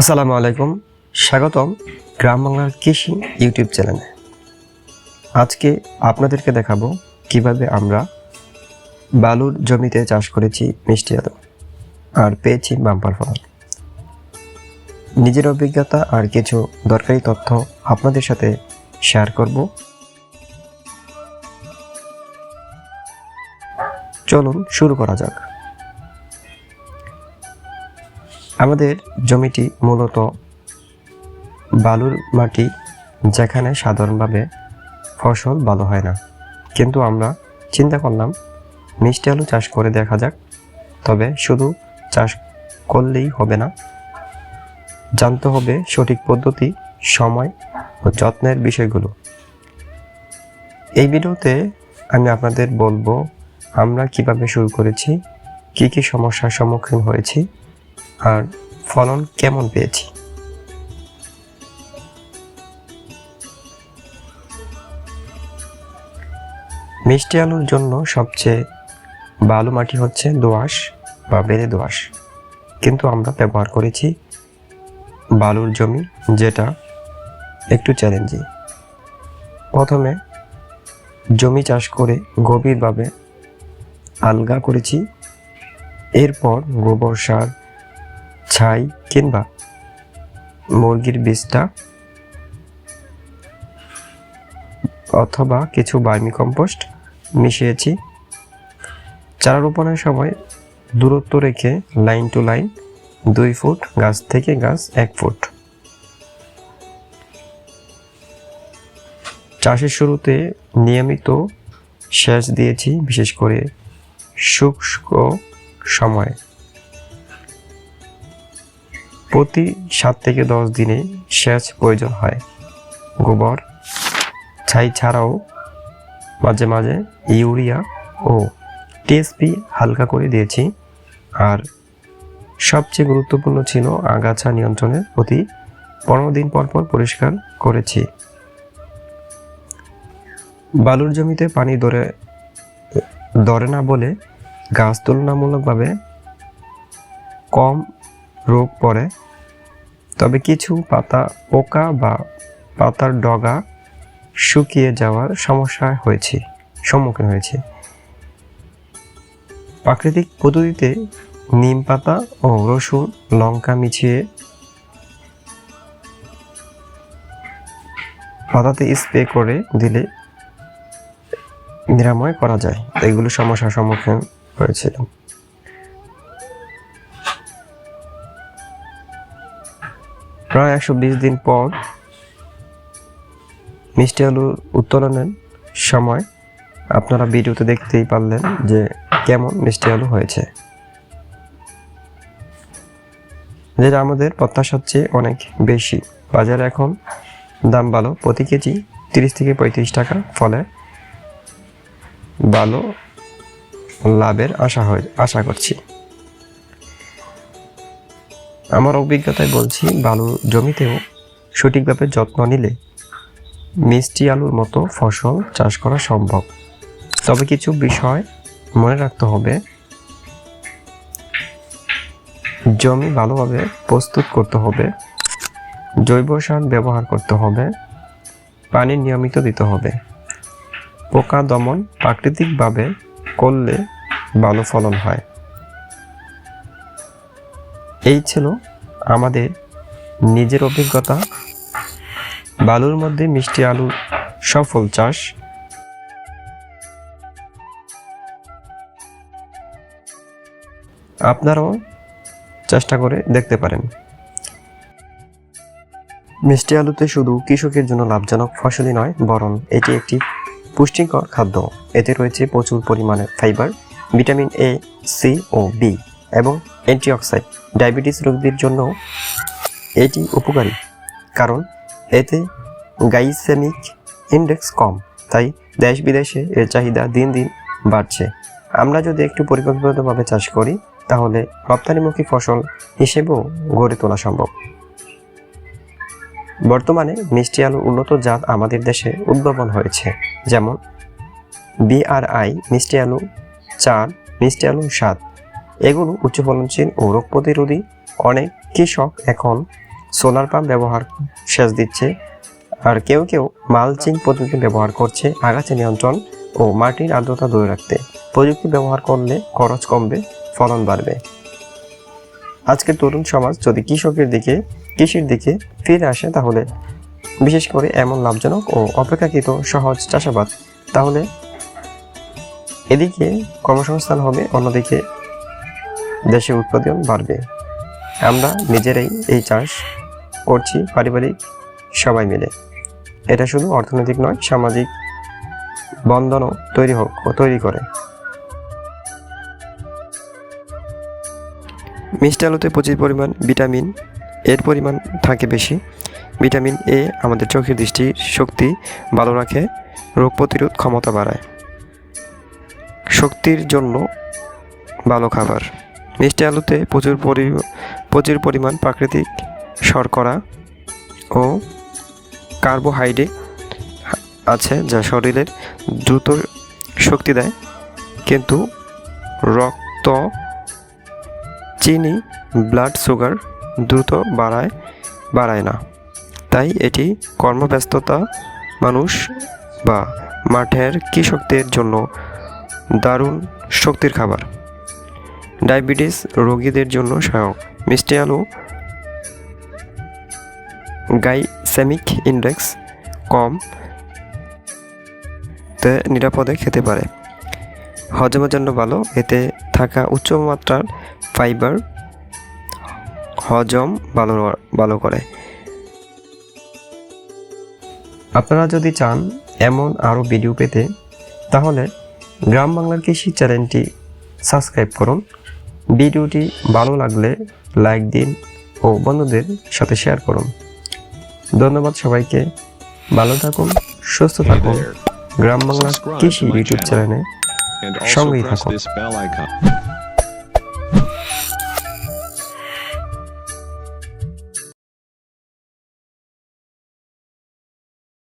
আসসালামু আলাইকুম। স্বাগতম গ্রাম বাংলার কৃষি ইউটিউব চ্যানেলে। আজকে আপনাদেরকে দেখাবো কীভাবে আমরা বালুর জমিতে চাষ করেছি মিষ্টি আলু আর পেয়েছি বাম্পার ফল। নিজের অভিজ্ঞতা আর কিছু দরকারি তথ্য আপনাদের সাথে শেয়ার করব। চলুন শুরু করা যাক। আমাদের জমিটি মূলত বালুর মাটি, যেখানে সাধারণভাবে ফসল ভালো হয় না। কিন্তু আমরা চিন্তা করলাম, মিষ্টি আলু চাষ করে দেখা যাক, তবে শুধু চাষ করলেই হবে না। জানতে হবে সঠিক পদ্ধতি, সময় ও যত্নের বিষয়গুলো। এই ভিডিওতে আমি আপনাদের বলব, আমরা কীভাবে শুরু করেছি, কি কি সমস্যার সম্মুখীন হয়েছি আর ফলন কেমন পেয়েছি? মিষ্টি আলুর জন্য সবচেয়ে ভালো মাটি হচ্ছে দোআঁশ বা বেলে দোআঁশ। কিন্তু আমরা ব্যবহার করেছি বালুর জমি যেটা একটু চ্যালেঞ্জিং প্রথমে জমি চাষ করে গভীরভাবে আলগা করেছি। এরপর গোবর সার ছাই কিংবা মুরগির বীজটা অথবা কিছু বার্মি কম্পোস্ট মিশিয়েছি। চারা রোপণের সময় দূরত্ব রেখে লাইন টু লাইন দুই ফুট, গাছ থেকে গাছ এক ফুট। চাষের শুরুতে নিয়মিত সেচ দিয়েছি, বিশেষ করে শুষ্ক সময়ে। প্রতি সাত থেকে দশ দিনে সেচ প্রয়োজন হয়। গোবর, ছাই ছাড়াও মাঝে মাঝে ইউরিয়া ও টিএসপি হালকা করে দিয়েছি। আর সবচেয়ে গুরুত্বপূর্ণ ছিল আগাছা নিয়ন্ত্রণের প্রতি পনেরো দিন পর পর পরিষ্কার করেছি। বালুর জমিতে পানি ধরে ধরে না বলে গাছ তুলনামূলকভাবে কম রোগ পড়ে। তবে কিছু পাতা পোকা বা পাতার ডগা শুকিয়ে যাওয়ার সমস্যা হয়েছে, সম্মুখীন হয়েছে। প্রাকৃতিক পদ্ধতিতে নিম পাতা ও রসুন, লঙ্কা মিছিয়ে পাতাতে স্প্রে করে দিলে নিরাময় করা যায়। এগুলো সমস্যার সম্মুখীন হয়েছিলাম। প্রায় একশো বিশ দিন পর মিষ্টি আলু উত্তোলনের সময় আপনারা ভিডিওতে দেখতেই পারলেন যে কেমন মিষ্টি আলু হয়েছে। যেটা আমাদের প্রত্যাশার চেয়ে অনেক বেশি। বাজারে এখন দাম ভালো, প্রতি কেজি তিরিশ থেকে পঁয়ত্রিশ টাকা। ফলে ভালো লাভের আশা হয়, আশা করছি। আমার অভিজ্ঞতায় বলছি, বালু জমিতেও সঠিকভাবে যত্ন নিলে মিষ্টি আলুর মতো ফসল চাষ করা সম্ভব। তবে কিছু বিষয় মনে রাখতে হবে। জমি ভালোভাবে প্রস্তুত করতে হবে। জৈব সার ব্যবহার করতে হবে। পানি নিয়মিত দিতে হবে। পোকা দমন প্রাকৃতিকভাবে করলে ভালো ফলন হয়। এই ছিল আমাদের নিজের অভিজ্ঞতা। বালুর মধ্যে মিষ্টি আলুর সফল চাষ। আপনারাও চেষ্টা করে দেখতে পারেন। মিষ্টি আলুতে শুধু কৃষকের জন্য লাভজনক ফসলই নয়, বরং এটি একটি পুষ্টিকর খাদ্য। এতে রয়েছে প্রচুর পরিমাণে ফাইবার, ভিটামিন এ সি ও বি এবং অ্যান্টিঅক্সাইড ডায়াবেটিস রোগীদের জন্য এটি উপকারী, কারণ এতে গাইসেমিক ইন্ডেক্স কম, তাই দেশ বিদেশে এর চাহিদা দিন দিন বাড়ছে। আমরা যদি একটু পরিকল্পিতভাবে চাষ করি, তাহলে রপ্তানিমুখী ফসল হিসেবেও গড়ে তোলা সম্ভব। বর্তমানে মিষ্টি আলু উন্নত জাত আমাদের দেশে উদ্ভাবন হয়েছে, যেমন বিআরআই মিষ্টি আলু চার, মিষ্টি আলু স্বাদ এগুলো উচ্চ ফলনশীল ও রোগ প্রতিরোধী অনেক কৃষক এখন সোলার পাম্প ব্যবহার সেচ দিচ্ছে। আর কেউ কেউ মালচিং পদ্ধতি ব্যবহার করছে আগাছা নিয়ন্ত্রণ ও মাটির আর্দ্রতা ধরে রাখতে। প্রযুক্তি ব্যবহার করলে খরচ কমবে, ফলন বাড়বে। আজকের তরুণ সমাজ যদি কৃষকের দিকে, কৃষির দিকে ফিরে আসে তাহলে বিশেষ করে এমন লাভজনক ও অপেক্ষাকৃত সহজ চাষাবাদ, তাহলে এদিকে কর্মসংস্থান হবে, অন্যদিকে দেশের উৎপাদন বাড়বে। আমরা নিজেরাই এই চাষ করছি পারিবারিক সবাই মিলে। এটা শুধু অর্থনৈতিক নয়, সামাজিক বন্ধনও তৈরি হোক ও তৈরি করে। মিষ্টি আলুতে প্রচুর পরিমাণ ভিটামিন এর পরিমাণ থাকে বেশি। ভিটামিন এ আমাদের চোখের দৃষ্টির শক্তি ভালো রাখে, রোগ প্রতিরোধ ক্ষমতা বাড়ায়। শক্তির জন্য ভালো খাবার। মিষ্টি আলুতে প্রচুর পরি, প্রচুর পরিমাণ প্রাকৃতিক শর্করা ও কার্বোহাইড্রেট আছে যা শরীরের দ্রুত শক্তি দেয়। কিন্তু রক্ত, চিনি ব্লাড সুগার দ্রুত বাড়ায় বাড়ায় না। তাই এটি কর্মব্যস্ততা মানুষ বা মাঠের কৃষকদের জন্য দারুণ শক্তির খাবার। ডায়াবেটিস রোগীদের জন্য সহায়ক। মিষ্টি আলু গাইসেমিক ইন্ডেক্স কম, তে নিরাপদে খেতে পারে। হজমের জন্য ভালো, এতে থাকা উচ্চ মাত্রার ফাইবার হজম ভালো ভালো করে। আপনারা যদি চান এমন আরও ভিডিও পেতে, তাহলে গ্রাম বাংলার কৃষি চ্যানেলটি সাবস্ক্রাইব করুন। ভিডিওটি ভালো লাগলে লাইক দিন ও বন্ধুদের সাথে শেয়ার করুন। ধন্যবাদ সবাইকে। ভালো থাকুন সুস্থ থাকুন। গ্রাম বাংলার কৃষি ইউটিউব চ্যানেলে সঙ্গেই থাকুন।